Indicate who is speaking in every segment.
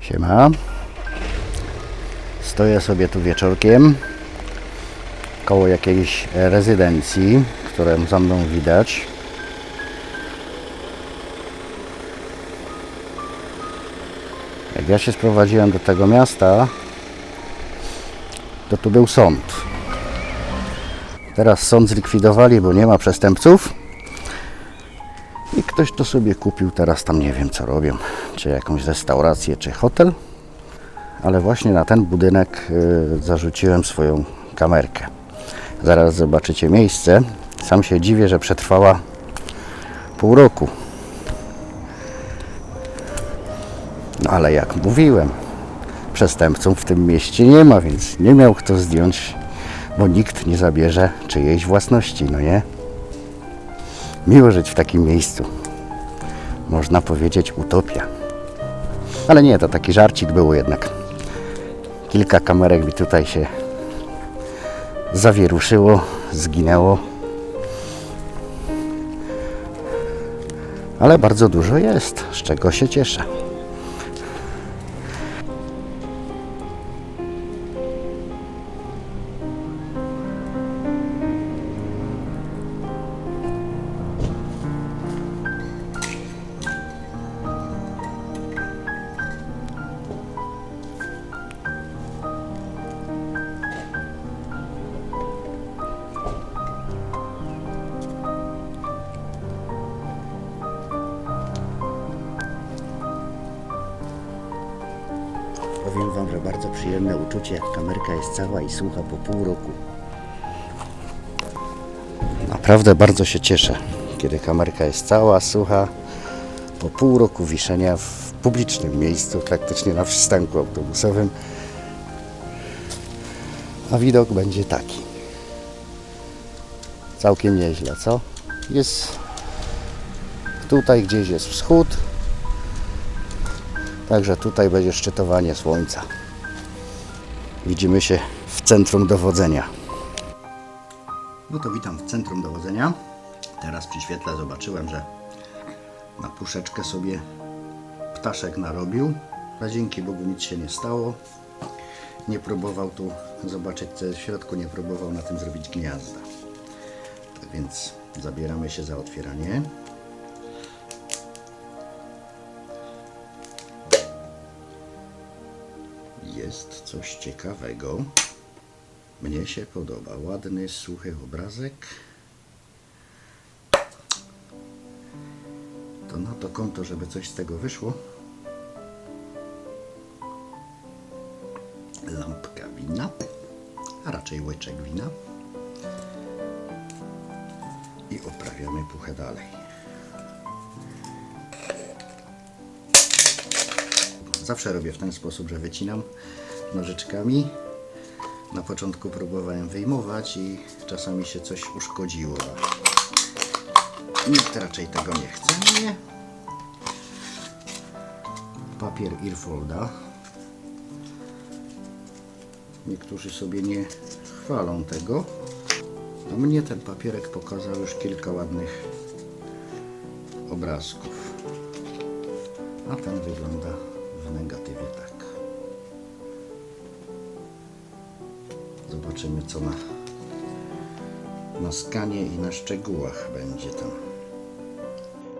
Speaker 1: Siema. Stoję sobie tu wieczorkiem koło jakiejś rezydencji, którą za mną widać. Jak ja się sprowadziłem do tego miasta, to tu był sąd. Teraz sąd zlikwidowali, bo nie ma przestępców. Ktoś to sobie kupił, teraz tam nie wiem co robią, czy jakąś restaurację, czy hotel. Ale właśnie na ten budynek y, zarzuciłem swoją kamerkę. Zaraz zobaczycie miejsce. Sam się dziwię, że przetrwała pół roku. No ale jak mówiłem, przestępców w tym mieście nie ma, więc nie miał kto zdjąć, bo nikt nie zabierze czyjejś własności, no nie? Miło żyć w takim miejscu. Można powiedzieć utopia. Ale nie, to taki żarcik było jednak. Kilka kamerek mi tutaj się zawieruszyło, zginęło. Ale bardzo dużo jest, z czego się cieszę. Powiem Wam, że bardzo przyjemne uczucie, jak kamerka jest cała i słucha po pół roku. Naprawdę bardzo się cieszę, kiedy kamerka jest cała, słucha po pół roku wiszenia w publicznym miejscu, praktycznie na przystanku autobusowym. A widok będzie taki. Całkiem nieźle, co? Jest tutaj gdzieś jest wschód, Także tutaj będzie szczytowanie słońca. Widzimy się w centrum dowodzenia. No to witam w centrum dowodzenia. Teraz przy świetle zobaczyłem, że na puszeczkę sobie ptaszek narobił. A dzięki Bogu nic się nie stało. Nie próbował tu zobaczyć co jest w środku, nie próbował na tym zrobić gniazda. Tak więc zabieramy się za otwieranie. Coś ciekawego. Mnie się podoba. Ładny, suchy obrazek. To na to konto, żeby coś z tego wyszło. Lampka wina, a raczej łyczek wina. I oprawiamy puchę dalej. Zawsze robię w ten sposób, że wycinam nożyczkami. Na początku próbowałem wyjmować i czasami się coś uszkodziło. Nikt raczej tego nie chce. Nie. Papier Irfolda. Niektórzy sobie nie chwalą tego. A mnie ten papierek pokazał już kilka ładnych obrazków. A ten wygląda negatywie tak. Zobaczymy co na, na skanie i na szczegółach będzie tam.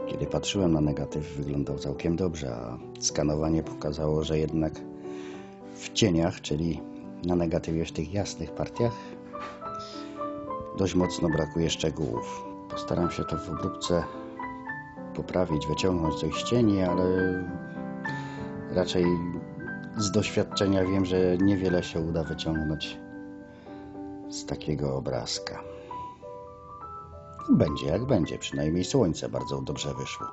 Speaker 1: Kiedy patrzyłem na negatyw wyglądał całkiem dobrze, a skanowanie pokazało, że jednak w cieniach, czyli na negatywie w tych jasnych partiach dość mocno brakuje szczegółów. Postaram się to w obróbce poprawić, wyciągnąć coś z cieni, ale raczej z doświadczenia wiem, że niewiele się uda wyciągnąć z takiego obrazka. Będzie jak będzie, przynajmniej słońce bardzo dobrze wyszło.